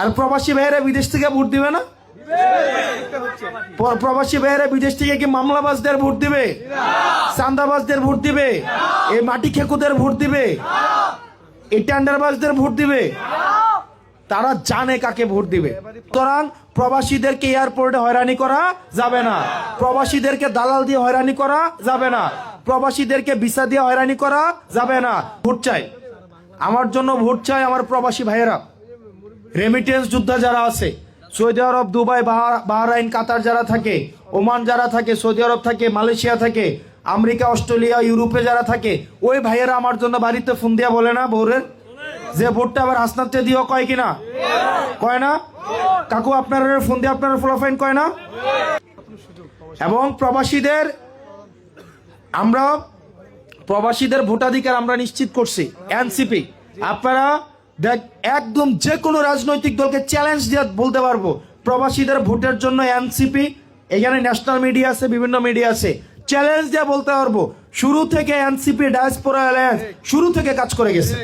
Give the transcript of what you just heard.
আর প্রবাসী ভাইয়েরা বিদেশ থেকে ভোট দিবে না? প্র- প্রবাসী ভাইয়েরা বিদেশ থেকে কি মামলাবাজদের ভোট দিবে? চান্দাবাজদের ভোট দিবে? এই মাটি খেকুদের ভোট দিবে? এই টেন্ডারবাজদের ভোট দিবে? তারা জানে কাকে ভোট দিবে। সুতরাং প্রবাসীদেরকে এয়ারপোর্টে হয়রানি করা যাবে না। প্রবাসীদেরকে দালাল দিয়ে হয়রানি করা যাবে না। প্রবাসীদেরকে ভিসা দিয়ে হয়রানি করা যাবে না। ভোট চাই। আমার জন্য ভোট চাই আমার প্রবাসী ভাইয়েরা। রেমিটেন্স যোদ্ধা যারা আছে, সৌদি আরব, দুবাই, বাহা- বাহরাইন, কাতার যারা থাকে, ওমান যারা থাকে, সৌদি আরব থাকে, মালয়েশিয়া থাকে, আমেরিকা, অস্ট্রেলিয়া, ইউরোপে যারা থাকে, ওই ভাইয়েরা আমার জন্য বাড়িতে ফোন দিয়া বলে না ভোরের যে ভোটটা আবার হাসনাতে দিও কয় কিনা? কয় না? কাকু, আপনার ফোন দিয়ে আপনার ফলোফাইন কয় না? এবং প্রবাসীদের, আমরা প্রবাসীদের ভোটাধিকার আমরা নিশ্চিত করছি, এনসিপি। আপনারা দেখ, একদম যে কোনো রাজনৈতিক দলকে চ্যালেঞ্জ দিয়ে বলতে পারব। প্রবাসীদের ভোটের জন্য এনসিপি এখানে ন্যাশনাল মিডিয়া আছে, বিভিন্ন মিডিয়া আছে। চ্যালেঞ্জ দিয়ে বলতে পারব, শুরু থেকে এনসিপি ডায়াসপোরা অ্যালায়েন্স শুরু থেকে কাজ করে গেছে।